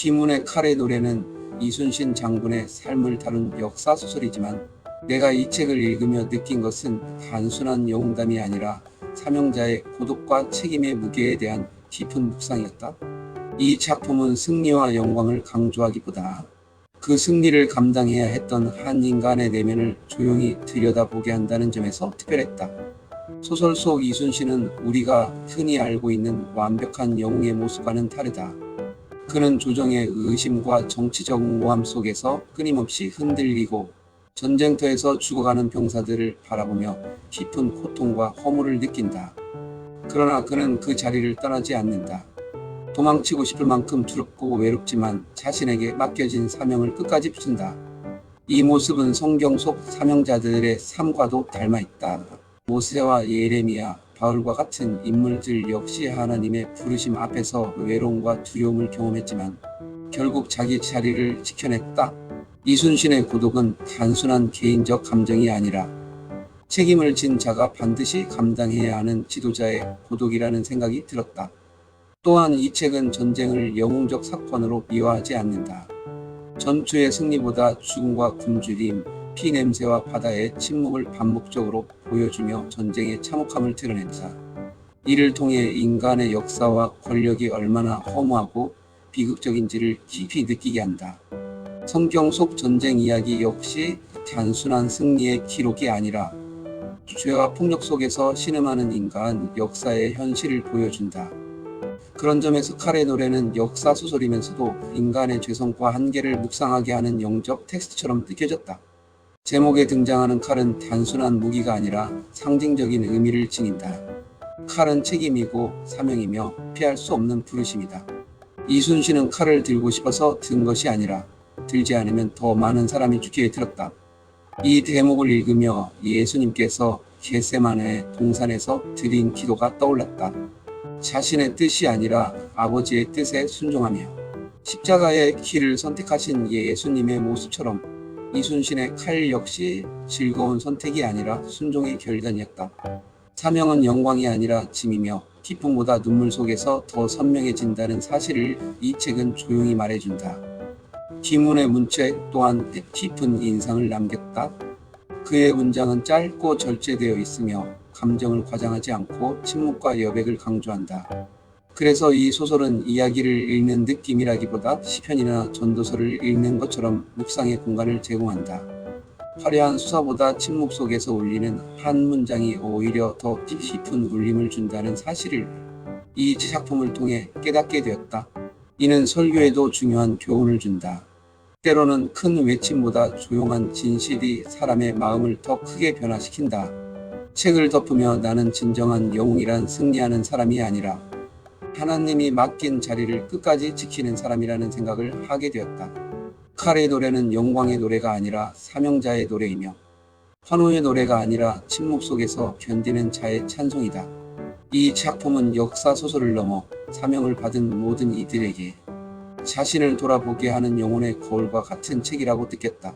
김훈의 칼의 노래는 이순신 장군의 삶을 다룬 역사 소설이지만 내가 이 책을 읽으며 느낀 것은 단순한 영웅담이 아니라 사명자의 고독과 책임의 무게에 대한 깊은 묵상이었다. 이 작품은 승리와 영광을 강조하기보다 그 승리를 감당해야 했던 한 인간의 내면을 조용히 들여다보게 한다는 점에서 특별했다. 소설 속 이순신은 우리가 흔히 알고 있는 완벽한 영웅의 모습과는 다르다. 그는 조정의 의심과 정치적 모함 속에서 끊임없이 흔들리고 전쟁터에서 죽어가는 병사들을 바라보며 깊은 고통과 허물을 느낀다. 그러나 그는 그 자리를 떠나지 않는다. 도망치고 싶을 만큼 두렵고 외롭지만 자신에게 맡겨진 사명을 끝까지 붙인다. 이 모습은 성경 속 사명자들의 삶과도 닮아 있다. 모세와 예레미야, 바울과 같은 인물들 역시 하나님의 부르심 앞에서 외로움과 두려움을 경험했지만 결국 자기 자리를 지켜냈다. 이순신의 고독은 단순한 개인적 감정이 아니라 책임을 진 자가 반드시 감당해야 하는 지도자의 고독이라는 생각이 들었다. 또한 이 책은 전쟁을 영웅적 사건으로 미화하지 않는다. 전투의 승리보다 죽음과 굶주림, 피 냄새와 바다의 침묵을 반복적으로 보여주며 전쟁의 참혹함을 드러낸다. 이를 통해 인간의 역사와 권력이 얼마나 허무하고 비극적인지를 깊이 느끼게 한다. 성경 속 전쟁 이야기 역시 단순한 승리의 기록이 아니라 죄와 폭력 속에서 신음하는 인간, 역사의 현실을 보여준다. 그런 점에서 칼의 노래는 역사 소설이면서도 인간의 죄성과 한계를 묵상하게 하는 영적 텍스트처럼 느껴졌다. 제목에 등장하는 칼은 단순한 무기가 아니라 상징적인 의미를 지닌다. 칼은 책임이고 사명이며 피할 수 없는 부르심이다. 이순신은 칼을 들고 싶어서 든 것이 아니라 들지 않으면 더 많은 사람이 죽기에 들었다. 이 대목을 읽으며 예수님께서 겟세만의 동산에서 드린 기도가 떠올랐다. 자신의 뜻이 아니라 아버지의 뜻에 순종하며 십자가의 길을 선택하신 예수님의 모습처럼 이순신의 칼 역시 즐거운 선택이 아니라 순종의 결단이었다. 사명은 영광이 아니라 짐이며 기쁨보다 눈물 속에서 더 선명해진다는 사실을 이 책은 조용히 말해준다. 김훈의 문책 또한 깊은 인상을 남겼다. 그의 문장은 짧고 절제되어 있으며 감정을 과장하지 않고 침묵과 여백을 강조한다. 그래서 이 소설은 이야기를 읽는 느낌이라기보다 시편이나 전도서를 읽는 것처럼 묵상의 공간을 제공한다. 화려한 수사보다 침묵 속에서 울리는 한 문장이 오히려 더 깊은 울림을 준다는 사실을 이 작품을 통해 깨닫게 되었다. 이는 설교에도 중요한 교훈을 준다. 때로는 큰 외침보다 조용한 진실이 사람의 마음을 더 크게 변화시킨다. 책을 덮으며 나는 진정한 영웅이란 승리하는 사람이 아니라 하나님이 맡긴 자리를 끝까지 지키는 사람이라는 생각을 하게 되었다. 칼의 노래는 영광의 노래가 아니라 사명자의 노래이며 환호의 노래가 아니라 침묵 속에서 견디는 자의 찬송이다. 이 작품은 역사 소설을 넘어 사명을 받은 모든 이들에게 자신을 돌아보게 하는 영혼의 거울과 같은 책이라고 느꼈다.